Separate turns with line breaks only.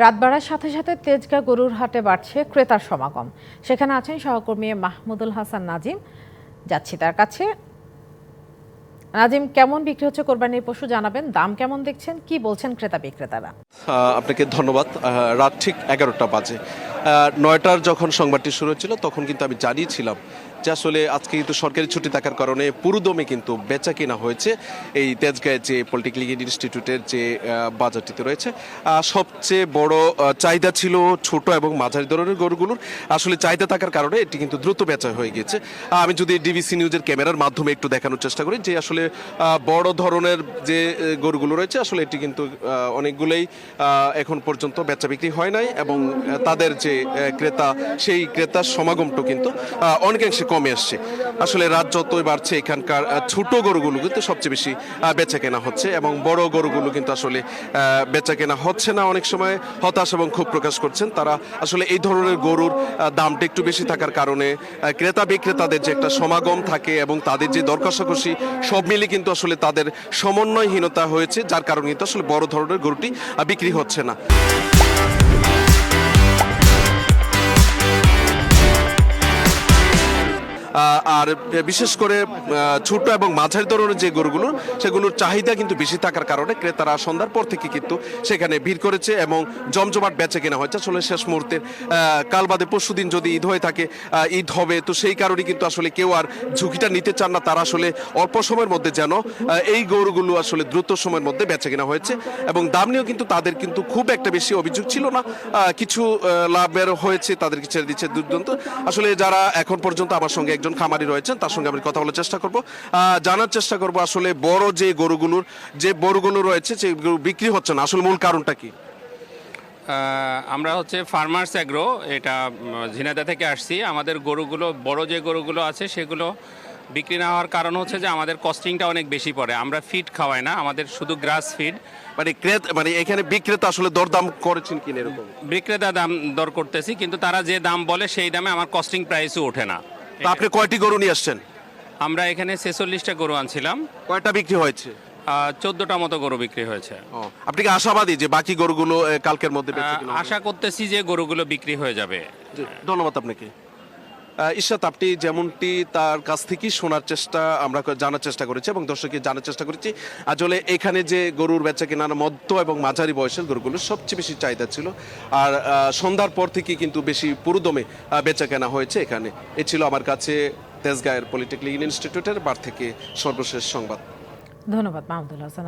রাত বাড়ার সাথে সাথে তেজগা গরুর হাটে বাড়ছে ক্রেতার সমাগম। সেখানে আছেন সহকর্মী মাহমুদুল হাসান নাজিম। যাচ্ছি তার কাছে। নাজিম, কেমন বিক্রি হচ্ছে কোরবানির পশু জানাবেন? দাম কেমন দেখছেন? কি বলছেন ক্রেতা বিক্রেতারা?
আপনাকে ধন্যবাদ। রাত ঠিক এগারোটা বাজে। নয়টার যখন সংবাদটি শুরু হচ্ছিল, তখন কিন্তু আমি জানিয়েছিলাম যে আসলে আজকে কিন্তু সরকারি ছুটি থাকার কারণে পুরোদমে কিন্তু বেচা কেনা হয়েছে। এই তেজগাঁয়ের যে পলিটেকনিক ইনস্টিটিউটের যে বাজারটিতে রয়েছে সবচেয়ে বড় চাহিদা ছিল ছোট এবং মাঝারি ধরনের গরুগুলোর। আসলে চাহিদা থাকার কারণে এটি কিন্তু দ্রুত বেচা হয়ে আহ, আমি যদি ডিবিসি নিউজের ক্যামেরার মাধ্যমে একটু দেখানোর চেষ্টা করি যে আসলে বড় ধরনের যে গরুগুলো রয়েছে আসলে এটি কিন্তু অনেকগুলোই এখন পর্যন্ত বেচা বিক্রি হয় নাই এবং তাদের যে ক্রেতা সেই ক্রেতার সমাগমটা কিন্তু অনেকাংশে কমে আসছে। আসলে রাত যতই বাড়ছে, এখানকার ছোট গরুগুলো কিন্তু সবচেয়ে বেশি বেচা কেনা হচ্ছে এবং বড় গরুগুলো কিন্তু আসলে বেচা কেনা হচ্ছে না। অনেক সময় হতাশ এবং ক্ষোভ প্রকাশ করছেন। তারা আসলে এই ধরনের গরুর দামটা একটু বেশি থাকার কারণে ক্রেতা বিক্রেতাদের যে একটা সমাগম থাকে এবং তাদের যে দর কষাকষি সব মিলে কিন্তু আসলে তাদের সমন্বয়হীনতা হয়েছে, যার কারণে কিন্তু আসলে বড় ধরনের গরুটি বিক্রি হচ্ছে না। uh, আর বিশেষ করে ছোট এবং মাঝারি ধরনের যে গরুগুলো, সেগুলোর চাহিদা কিন্তু বেশি থাকার কারণে ক্রেতারা সন্ধ্যার পর থেকে কিন্তু সেখানে ভিড় করেছে এবং জমজমাট বেচে কেনা হয়েছে। আসলে শেষ মুহূর্তে কাল বাদে পরশু দিন যদি ঈদ হয়ে থাকে ঈদ হবে, তো সেই কারণে কিন্তু আসলে কেউ আর ঝুঁকিটা নিতে চান না। তারা আসলে অল্প সময়ের মধ্যে যেন এই গরুগুলো আসলে দ্রুত সময়ের মধ্যে বেচে কেনা হয়েছে এবং দাম নিয়েও কিন্তু তাদের কিন্তু খুব একটা বেশি অভিযোগ ছিল না। কিছু লাভের হয়েছে, তাদেরকে ছেড়ে দিচ্ছে দুর্দান্ত আসলে যারা এখন পর্যন্ত আমার সঙ্গে একজন খামারি রয়েছেন তার সঙ্গে আমি কথা বলার চেষ্টা করব। জানার চেষ্টা করব আসলে বড় যে গরুগুলোর যে গরুগুলো রয়েছে গরু বিক্রি হচ্ছে না আসলে মূল কারণটা কি?
আমরা হচ্ছে ফার্মার্স অ্যাগ্রো এটা উম, ঝিনাইদহ থেকে আসছি। আমাদের গরুগুলো বড় যে গরুগুলো আছে সেগুলো বিক্রি না হওয়ার কারণ হচ্ছে যে আমাদের কস্টিংটা অনেক বেশি পড়ে। আমরা ফিড খাওয়াই না আমাদের শুধু গ্রাস ফিড
মানে ক্রেত মানে এখানে বিক্রেতা আসলে দরদাম করেছেন কিনা এরকম?
বিক্রেতা দাম দর করতেছি কিন্তু তারা যে দাম বলে সেই দামে আমার কস্টিং প্রাইসও ওঠে না।
তা আপনি কয়টি গরু নিয়ে আসছেন?
আমরা এখানে ছেচল্লিশটা গরু আনছিলাম।
কয়টা বিক্রি হয়েছে?
চোদ্দটা মতো গরু বিক্রি হয়েছে।
আপনি কি আশাবাদী যে বাকি গরুগুলো কালকের মধ্যে?
আশা করতেছি যে গরুগুলো বিক্রি হয়ে যাবে।
ধন্যবাদ আপনাকে। ইশরাত আপনি যেমনটি তার কাছ থেকেই শোনার চেষ্টা আমরা জানার চেষ্টা করেছি এবং দর্শককে জানার চেষ্টা করেছি আসলে এখানে যে গরুর বেচা কেনার মধ্য এবং মাঝারি বয়সের গরুগুলো সবচেয়ে বেশি চাহিদা ছিল। আর সন্ধ্যার পর থেকে কিন্তু বেশি পুরুদমে বেচা কেনা হয়েছে এখানে। এ ছিল আমার কাছে তেজগাঁয়ের পলিটেকনিক ইনস্টিটিউটের বার থেকে সর্বশেষ সংবাদ।
ধন্যবাদ মাহমুদুল হাসান